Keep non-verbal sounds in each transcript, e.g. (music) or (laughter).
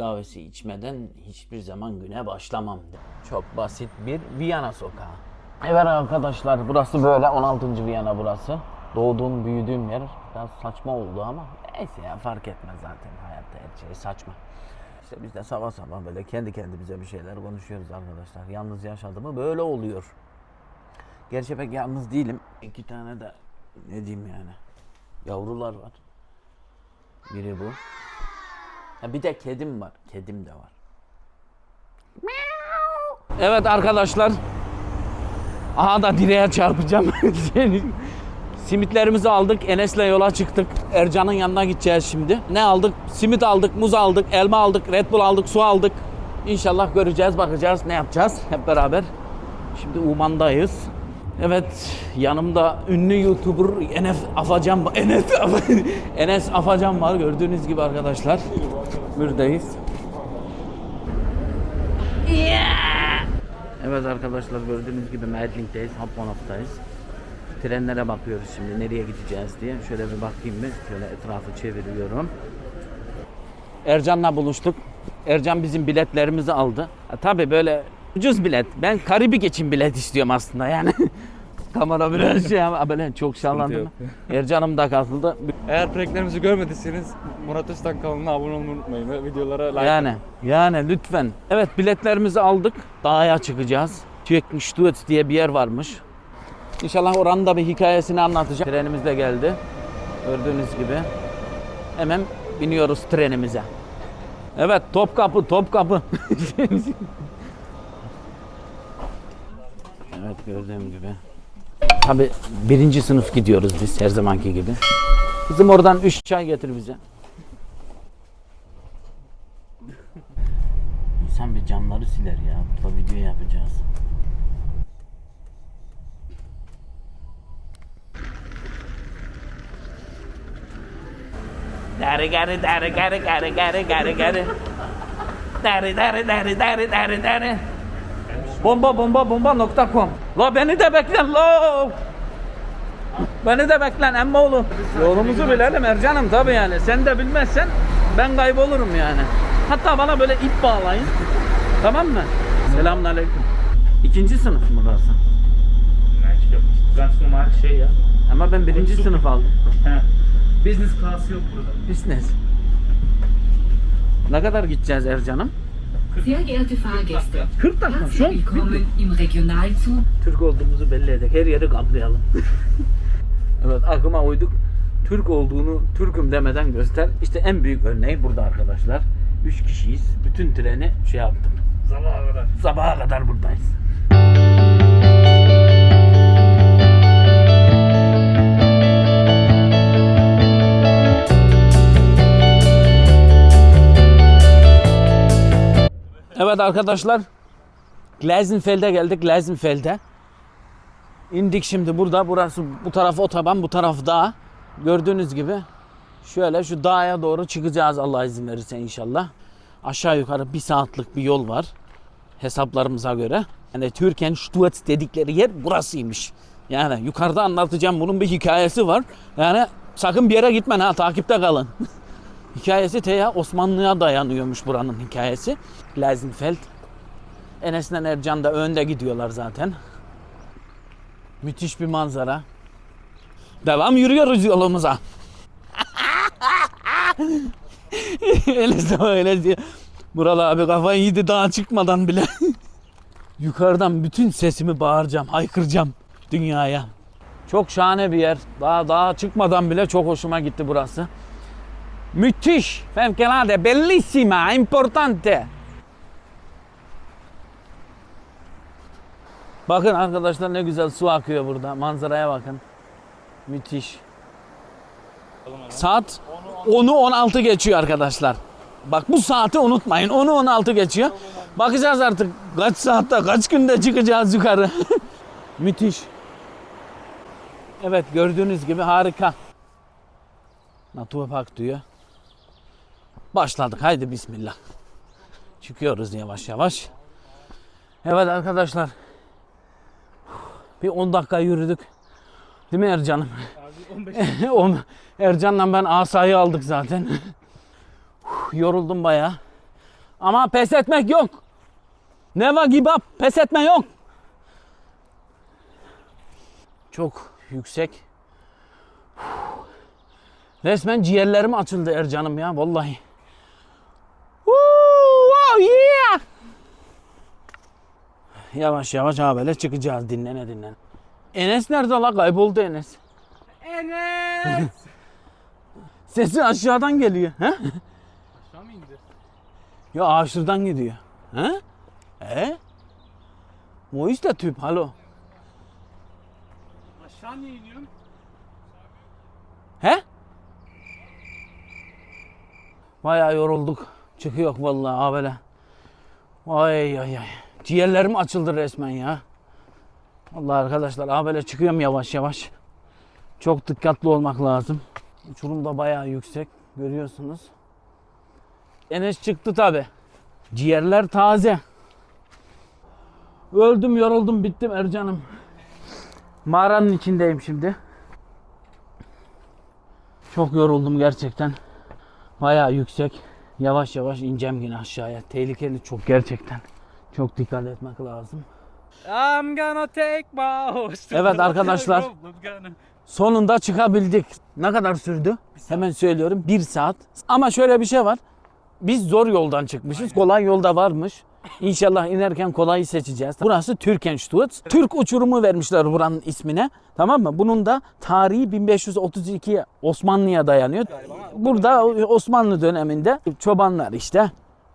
kahvesi içmeden hiçbir zaman güne başlamam. Çok basit bir Viyana sokağı. Evet arkadaşlar burası böyle 16. Viyana burası. Doğduğum büyüdüğüm yer biraz saçma oldu ama neyse ya fark etmez zaten hayatta her şey saçma. İşte biz de sabah sabah böyle kendi kendimize bir şeyler konuşuyoruz arkadaşlar. Yalnız yaşadığımı böyle oluyor. Gerçi pek yalnız değilim. İki tane de ne diyeyim yani yavrular var. Biri bu. Ha bir de kedim var. Kedim de var. Evet arkadaşlar. Aha da direğe çarpacağım. (laughs) Simitlerimizi aldık. Enes'le yola çıktık. Ercan'ın yanına gideceğiz şimdi. Ne aldık? Simit aldık, muz aldık, elma aldık, Red Bull aldık, su aldık. İnşallah göreceğiz, bakacağız, ne yapacağız hep beraber. Şimdi Uman'dayız. Evet, yanımda ünlü YouTuber Enes Afacan var. Enes, (laughs) Enes Afacan var gördüğünüz gibi arkadaşlar. Buradayız. Evet arkadaşlar gördüğünüz gibi Medlink'teyiz, Happonop'tayız. Trenlere bakıyoruz şimdi nereye gideceğiz diye. Şöyle bir bakayım bir. Şöyle etrafı çeviriyorum. Ercan'la buluştuk. Ercan bizim biletlerimizi aldı. Ha, tabii böyle ucuz bilet. Ben Karibik için bilet istiyorum aslında yani. (laughs) Kamera biraz şey ama böyle çok şallandım. Ercan'ım da katıldı. Eğer projeklerimizi görmediyseniz Murat Öztan kanalına abone olmayı unutmayın ve videolara like Yani yani lütfen. Evet biletlerimizi aldık. Dağa çıkacağız. Türkmüştüt diye bir yer varmış. İnşallah oranın da bir hikayesini anlatacağım. Trenimiz de geldi. Gördüğünüz gibi. Hemen biniyoruz trenimize. Evet Topkapı Topkapı. (laughs) evet gördüğüm gibi. Tabi birinci sınıf gidiyoruz biz her zamanki gibi. Kızım oradan 3 çay getir bize. İnsan bir camları siler ya. Burada video yapacağız. Dari gari dari gari gari gari gari gari. Dari dari dari dari dari dari. Bomba bomba bomba nokta com. La beni de beklen la. Beni de beklen emmi oğlum. Yolumuzu bilelim Ercan'ım tabii yani. Sen de bilmezsen ben kaybolurum yani. Hatta bana böyle ip bağlayın. Tamam mı? Selamünaleyküm. İkinci sınıf mı burası? Ganz normal şey ya. Ama ben birinci sınıf aldım. Business class yok burada. Business. Ne kadar gideceğiz Ercan'ım? Sehr geehrte Fahrgäste, 40 dakika şu an. herzlich willkommen im Regionalzug Türk olduğumuzu belli edek. Her yeri kaplayalım. (laughs) evet akıma uyduk. Türk olduğunu Türk'üm demeden göster. İşte en büyük örneği burada arkadaşlar. 3 kişiyiz. Bütün treni şey yaptık. Sabaha kadar. Sabaha kadar buradayız. Evet arkadaşlar. Gleisenfeld'e geldik. Gleisenfeld'e. İndik şimdi burada. Burası bu taraf otoban, bu taraf dağ. Gördüğünüz gibi şöyle şu dağa doğru çıkacağız Allah izin verirse inşallah. Aşağı yukarı bir saatlik bir yol var hesaplarımıza göre. Yani Türken Stuart dedikleri yer burasıymış. Yani yukarıda anlatacağım bunun bir hikayesi var. Yani sakın bir yere gitmen ha takipte kalın. (laughs) hikayesi te ya Osmanlı'ya dayanıyormuş buranın hikayesi. Gleisenfeld. Enes'le Ercan da önde gidiyorlar zaten. Müthiş bir manzara. Devam yürüyoruz yolumuza. (laughs) Enes de öyle diyor. Mural abi kafayı yedi daha çıkmadan bile. (laughs) Yukarıdan bütün sesimi bağıracağım, haykıracağım dünyaya. Çok şahane bir yer. Daha daha çıkmadan bile çok hoşuma gitti burası. Müthiş, fevkalade, bellissima, importante. Bakın arkadaşlar ne güzel su akıyor burada. Manzaraya bakın. Müthiş. Saat 10'u 16 geçiyor arkadaşlar. Bak bu saati unutmayın. 10'u 16 geçiyor. Bakacağız artık kaç saatte, kaç günde çıkacağız yukarı. (laughs) Müthiş. Evet gördüğünüz gibi harika. Naturpark diyor. Başladık. Haydi bismillah. Çıkıyoruz yavaş yavaş. Evet arkadaşlar. Bir 10 dakika yürüdük. Değil mi Ercan'ım? (laughs) On- Ercan'la ben asayı aldık zaten. Yoruldum bayağı. Ama pes etmek yok. Neva give up. Pes etme yok. Çok yüksek. Resmen ciğerlerim açıldı Ercan'ım ya vallahi. Yavaş yavaş ha böyle çıkacağız dinlene dinlene. Enes nerede la kayboldu Enes. Enes! (laughs) Sesi aşağıdan geliyor. He? Aşağı mı indi? Ya aşırıdan gidiyor. He? E? Bu işte tüp halo. Aşağı niye iniyorsun? He? Bayağı yorulduk. Çıkıyor vallahi ha böyle. Vay ay ay. Ciğerlerim açıldı resmen ya. Allah arkadaşlar ha böyle çıkıyorum yavaş yavaş. Çok dikkatli olmak lazım. Uçurum da bayağı yüksek. Görüyorsunuz. Enes çıktı tabi. Ciğerler taze. Öldüm yoruldum bittim Ercan'ım. Mağaranın içindeyim şimdi. Çok yoruldum gerçekten. Bayağı yüksek. Yavaş yavaş ineceğim yine aşağıya. Tehlikeli çok gerçekten. Çok dikkat etmek lazım. I'm gonna take my horse Evet arkadaşlar. Sonunda çıkabildik. Ne kadar sürdü? Hemen söylüyorum. Bir saat. Ama şöyle bir şey var. Biz zor yoldan çıkmışız. Kolay yolda varmış. İnşallah inerken kolayı seçeceğiz. Burası Türkenstutz. Türk uçurumu vermişler buranın ismine. Tamam mı? Bunun da tarihi 1532 Osmanlı'ya dayanıyor. Burada Osmanlı döneminde çobanlar işte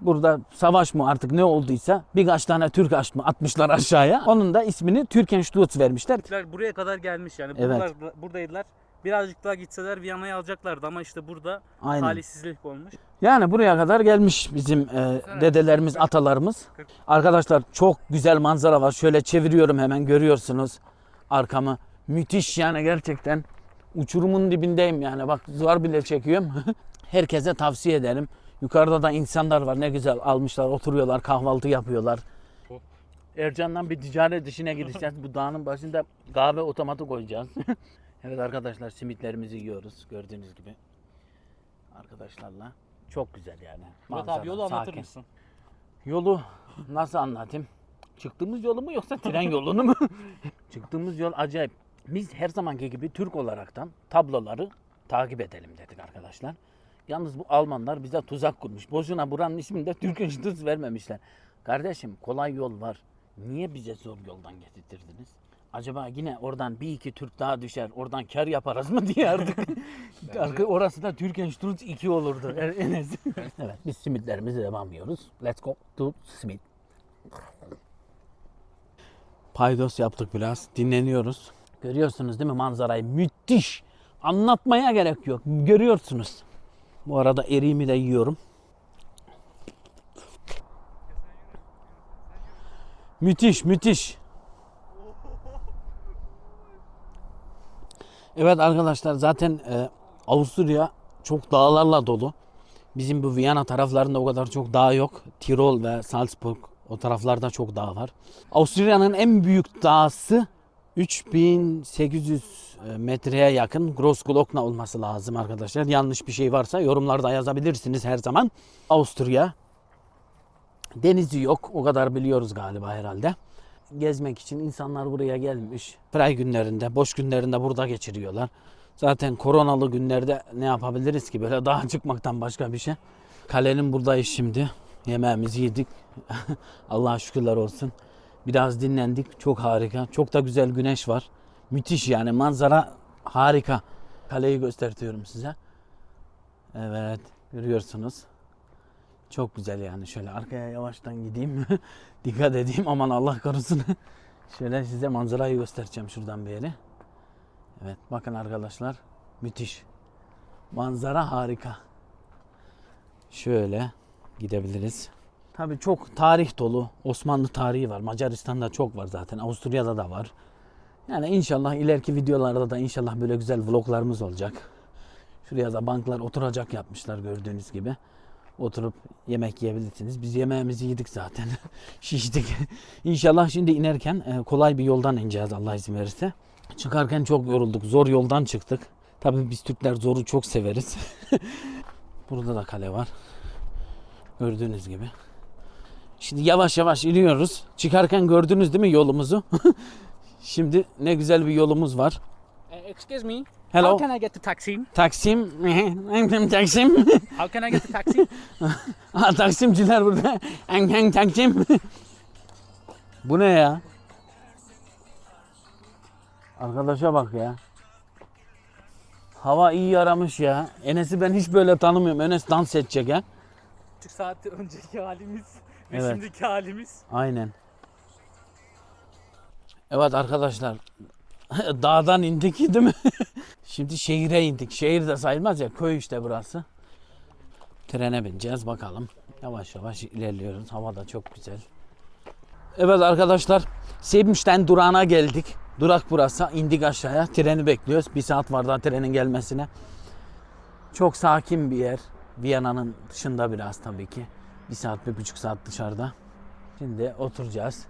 burada savaş mı artık ne olduysa birkaç tane Türk mı atmışlar aşağıya. Onun da ismini Türkenstutz vermişler. Türkler buraya kadar gelmiş yani. Evet. Buralar, buradaydılar. Birazcık daha gitseler Viyana'yı alacaklardı ama işte burada Aynen. talihsizlik olmuş. Yani buraya kadar gelmiş bizim e, dedelerimiz, atalarımız. Arkadaşlar çok güzel manzara var. Şöyle çeviriyorum hemen görüyorsunuz arkamı. Müthiş yani gerçekten. Uçurumun dibindeyim yani. Bak zor bile çekiyorum. (laughs) Herkese tavsiye ederim. Yukarıda da insanlar var. Ne güzel almışlar, oturuyorlar, kahvaltı yapıyorlar. Ercan'dan bir ticaret işine gideceğiz. Bu dağın başında kahve otomatı koyacağız. (laughs) evet arkadaşlar simitlerimizi yiyoruz gördüğünüz gibi. Arkadaşlarla. Çok güzel yani. Murat Manzara, abi yolu anlatır sakin. mısın? Yolu nasıl anlatayım? Çıktığımız yolu mu yoksa tren yolunu mu? (laughs) Çıktığımız yol acayip. Biz her zamanki gibi Türk olaraktan tabloları takip edelim dedik arkadaşlar. Yalnız bu Almanlar bize tuzak kurmuş. Boşuna buranın ismini de Türkenstutz vermemişler. Kardeşim kolay yol var. Niye bize zor yoldan getirtirdiniz? Acaba yine oradan bir iki Türk daha düşer, oradan kar yaparız mı diye artık. (laughs) (laughs) Arka- Orası da Türkenstutz 2 olurdu (laughs) en- en az. evet biz simitlerimizi devam yiyoruz. Let's go to simit. Paydos yaptık biraz. Dinleniyoruz. Görüyorsunuz değil mi manzarayı? Müthiş. Anlatmaya gerek yok. Görüyorsunuz. Bu arada eriğimi de yiyorum. Müthiş, müthiş. Evet arkadaşlar zaten e, Avusturya çok dağlarla dolu. Bizim bu Viyana taraflarında o kadar çok dağ yok. Tirol ve Salzburg o taraflarda çok dağ var. Avusturya'nın en büyük dağısı 3800 metreye yakın Grossglockner olması lazım arkadaşlar. Yanlış bir şey varsa yorumlarda yazabilirsiniz her zaman. Avusturya denizi yok. O kadar biliyoruz galiba herhalde. Gezmek için insanlar buraya gelmiş. Fray günlerinde, boş günlerinde burada geçiriyorlar. Zaten koronalı günlerde ne yapabiliriz ki böyle dağa çıkmaktan başka bir şey. Kalenin buradayız şimdi. Yemeğimizi yedik. (laughs) Allah'a şükürler olsun. Biraz dinlendik. Çok harika. Çok da güzel güneş var. Müthiş yani manzara harika. Kaleyi gösteriyorum size. Evet görüyorsunuz. Çok güzel yani. Şöyle arkaya yavaştan gideyim. (laughs) Dikkat edeyim. Aman Allah korusun. (laughs) Şöyle size manzarayı göstereceğim şuradan bir yere. Evet bakın arkadaşlar. Müthiş. Manzara harika. Şöyle gidebiliriz. Tabii çok tarih dolu. Osmanlı tarihi var. Macaristan'da çok var zaten. Avusturya'da da var. Yani inşallah ileriki videolarda da inşallah böyle güzel vloglarımız olacak. Şuraya da banklar oturacak yapmışlar gördüğünüz gibi. Oturup yemek yiyebilirsiniz. Biz yemeğimizi yedik zaten. (laughs) Şiştik. İnşallah şimdi inerken e, kolay bir yoldan ineceğiz Allah izin verirse. Çıkarken çok yorulduk. Zor yoldan çıktık. Tabii biz Türkler zoru çok severiz. (laughs) Burada da kale var. Gördüğünüz gibi. Şimdi yavaş yavaş iniyoruz. Çıkarken gördünüz değil mi yolumuzu? (laughs) Şimdi ne güzel bir yolumuz var. Uh, excuse me. Hello. How can I get to (laughs) Taksim? Taksim. Taksim. (laughs) How can I get to Taksim? Ha, Taksimciler burada. Engeng Taksim. Bu ne ya? Arkadaşa bak ya. Hava iyi yaramış ya. Enes'i ben hiç böyle tanımıyorum. Enes dans edecek ha. buçuk saat önceki halimiz ve Evet. şimdiki halimiz. Aynen. Evet arkadaşlar. (laughs) Dağdan indik değil mi? (laughs) Şimdi şehire indik. Şehir de sayılmaz ya. Köy işte burası. Trene bineceğiz bakalım. Yavaş yavaş ilerliyoruz. Hava da çok güzel. Evet arkadaşlar. Sebmiş'ten durağına geldik. Durak burası. İndik aşağıya. Treni bekliyoruz. Bir saat var daha trenin gelmesine. Çok sakin bir yer. Viyana'nın dışında biraz tabii ki. Bir saat, bir buçuk saat dışarıda. Şimdi oturacağız.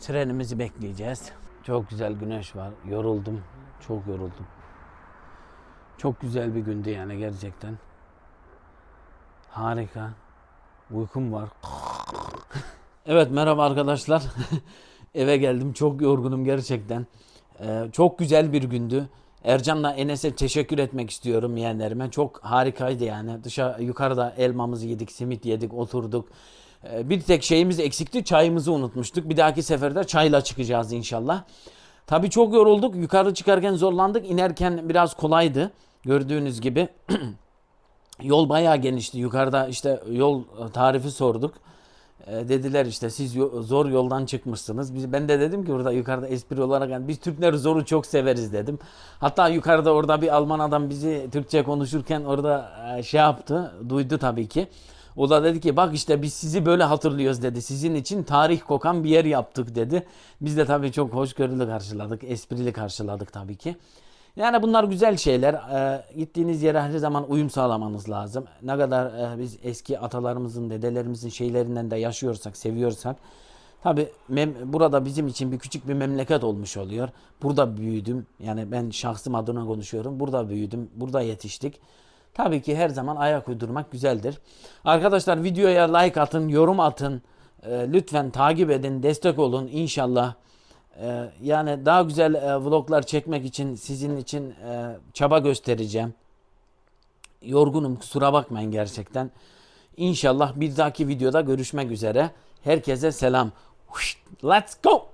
Trenimizi bekleyeceğiz. Çok güzel güneş var. Yoruldum. Çok yoruldum. Çok güzel bir gündü yani gerçekten. Harika. Uykum var. (laughs) evet merhaba arkadaşlar. (laughs) Eve geldim. Çok yorgunum gerçekten. Ee, çok güzel bir gündü. Ercan'la Enes'e teşekkür etmek istiyorum yeğenlerime. Çok harikaydı yani. Dışarı yukarıda elmamızı yedik, simit yedik, oturduk. Ee, bir tek şeyimiz eksikti. Çayımızı unutmuştuk. Bir dahaki seferde çayla çıkacağız inşallah. Tabii çok yorulduk. Yukarı çıkarken zorlandık. İnerken biraz kolaydı. Gördüğünüz gibi. (clears throat) Yol bayağı genişti. Yukarıda işte yol tarifi sorduk. E, dediler işte siz zor yoldan çıkmışsınız. Biz, ben de dedim ki burada yukarıda espri olarak yani biz Türkler zoru çok severiz dedim. Hatta yukarıda orada bir Alman adam bizi Türkçe konuşurken orada e, şey yaptı. Duydu tabii ki. O da dedi ki bak işte biz sizi böyle hatırlıyoruz dedi. Sizin için tarih kokan bir yer yaptık dedi. Biz de tabii çok hoşgörülü karşıladık. Esprili karşıladık tabii ki. Yani bunlar güzel şeyler. Ee, gittiğiniz yere her zaman uyum sağlamanız lazım. Ne kadar e, biz eski atalarımızın, dedelerimizin şeylerinden de yaşıyorsak, seviyorsak. Tabi burada bizim için bir küçük bir memleket olmuş oluyor. Burada büyüdüm. Yani ben şahsım adına konuşuyorum. Burada büyüdüm. Burada yetiştik. Tabii ki her zaman ayak uydurmak güzeldir. Arkadaşlar videoya like atın, yorum atın. Ee, lütfen takip edin, destek olun. İnşallah ee, yani daha güzel e, vloglar çekmek için sizin için e, çaba göstereceğim. Yorgunum kusura bakmayın gerçekten. İnşallah bir dahaki videoda görüşmek üzere. Herkese selam. Let's go.